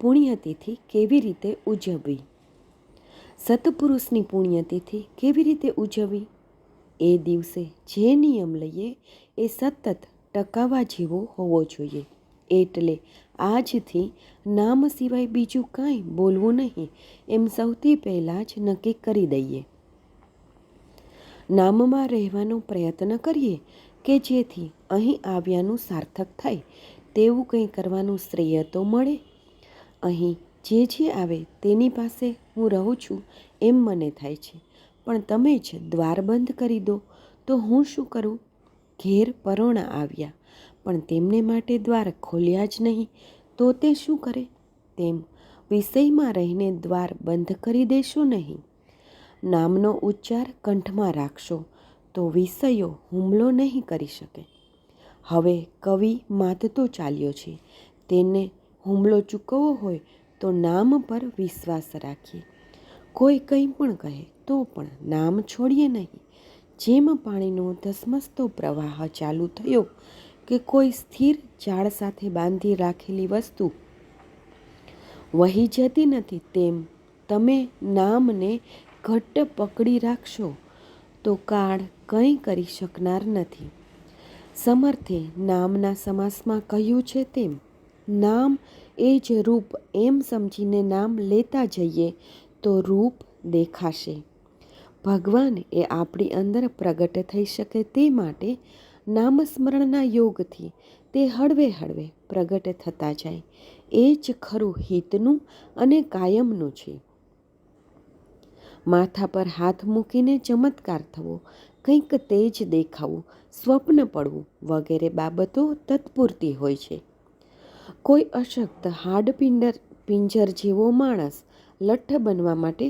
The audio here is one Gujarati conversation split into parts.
પુણ્યતિથિ કેવી રીતે ઉજવવી? સતપુરુષની પુણ્યતિથિ કેવી રીતે ઉજવવી? એ દિવસે જે નિયમ લઈએ એ સતત ટકાવવા જેવો હોવો જોઈએ. એટલે આજથી નામ સિવાય બીજું કાંઈ બોલવું નહીં, એમ સૌથી પહેલાં જ નક્કી કરી દઈએ. નામમાં રહેવાનો પ્રયત્ન કરીએ કે જેથી અહીં આવ્યાનું સાર્થક થાય, તેવું કંઈ કરવાનું શ્રેય તો મળે? અહીં જે જે આવે તેની પાસે હું રહું છું એમ મને થાય છે. પણ તમે જ દ્વાર બંધ કરી દો. તો હું શું કરું? ઘેર પરોણા આવ્યા, પણ તેમને માટે દ્વાર ખોલ્યા જ નહીં. તો તે શું કરે? તેમ વિષયમાં રહીને દ્વાર બંધ કરી દેશો નહીં. નામનો ઉચ્ચાર કંઠમાં રાખશો તો વિષયો હુમલો નહીં કરી શકે. હવે કવિ માતતો ચાલ્યો છે. તેને હુમલો ચૂકવવો હોય તો નામ પર વિશ્વાસ રાખીએ. કોઈ કંઈ પણ કહે તો પણ નામ છોડીએ નહીં. જેમ પાણીનો ધસમસતો પ્રવાહ ચાલુ થયો કે કોઈ સ્થિર ઝાડ સાથે બાંધી રાખેલી વસ્તુ વહી જતી નથી, તેમ તમે નામને ઘટ્ટ પકડી રાખશો તો કાળ કંઈ કરી શકનાર નથી. સમર્થે નામના સમાસમાં કહ્યું છે તેમ નામ એ જ રૂપ એમ સમજીને નામ લેતા જઈએ તો રૂપ દેખાશે. ભગવાન એ આપણી અંદર પ્રગટ થઈ શકે તે માટે નામસ્મરણના યોગથી તે હળવે હળવે પ્રગટ થતા જાય. એ જ ખરું હિતનું અને કાયમનું છે. માથા પર હાથ મૂકીને ચમત્કાર થવો, કંઈક તેજ દેખાવું, સ્વપ્ન પડવું વગેરે બાબતો તત્પૂરતી હોય છે. કોઈ અશક્ત હાડપિંડર, પિંજર જેવો માણસ લઠ્ઠ બનવા માટે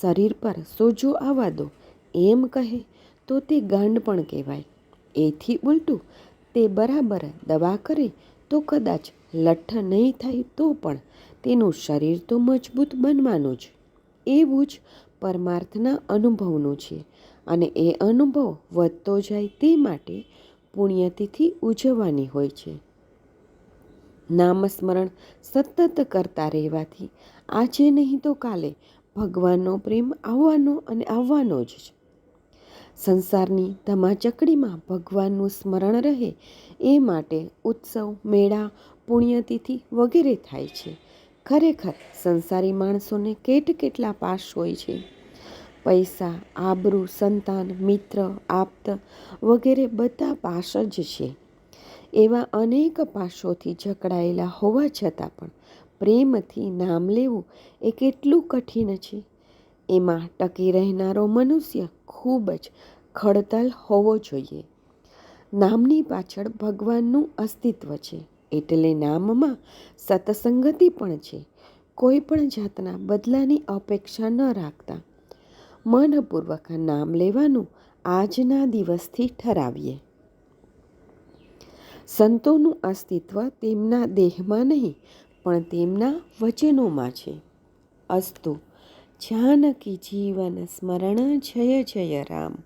શરીર પર સોજો આવવા દો, એમ કહે તો તે ગાંડ પણ કહેવાય. એથી ઉલટું તે બરાબર દવા કરે તો કદાચ લઠ્ઠ નહીં થાય તો પણ તેનું શરીર તો મજબૂત બનવાનું જ. એવું જ પરમાર્થના અનુભવનું છે અને એ અનુભવ વધતો જાય તે માટે પુણ્યતિથિ ઉજવવાની હોય છે. નામસ્મરણ સતત કરતા રહેવાથી આજે નહીં તો કાલે ભગવાનનો પ્રેમ આવવાનો અને આવવાનો જ છે. સંસારની ધમાચકડીમાં ભગવાનનું સ્મરણ રહે એ માટે ઉત્સવ, મેળા, પુણ્યતિથિ વગેરે થાય છે. ખરેખર સંસારી માણસોને કેટ કેટલા પાસ હોય છે? પૈસા, આબરૂ, સંતાન, મિત્ર, આપ્ત વગેરે બધા પાસ જ છે. એવા અનેક પાસોથી જકડાયેલા હોવા છતાં પણ પ્રેમથી નામ લેવું એ કેટલું કઠિન છે. એમાં ટકી રહેનારો મનુષ્ય ખૂબ જ ખડતલ હોવો જોઈએ. નામની પાછળ ભગવાનનું અસ્તિત્વ છે એટલે નામમાં સતસંગતિ પણ છે. કોઈ પણ જાતના બદલાની અપેક્ષા ન રાખતા મનપૂર્વક નામ લેવાનું આજના દિવસથી ઠરાવીએ. સંતોનું અસ્તિત્વ તેમના દેહમાં નહીં, પણ તેમના વચનોમાં છે. અસ્તુ, જાનકી જીવન સ્મરણ જય જય રામ.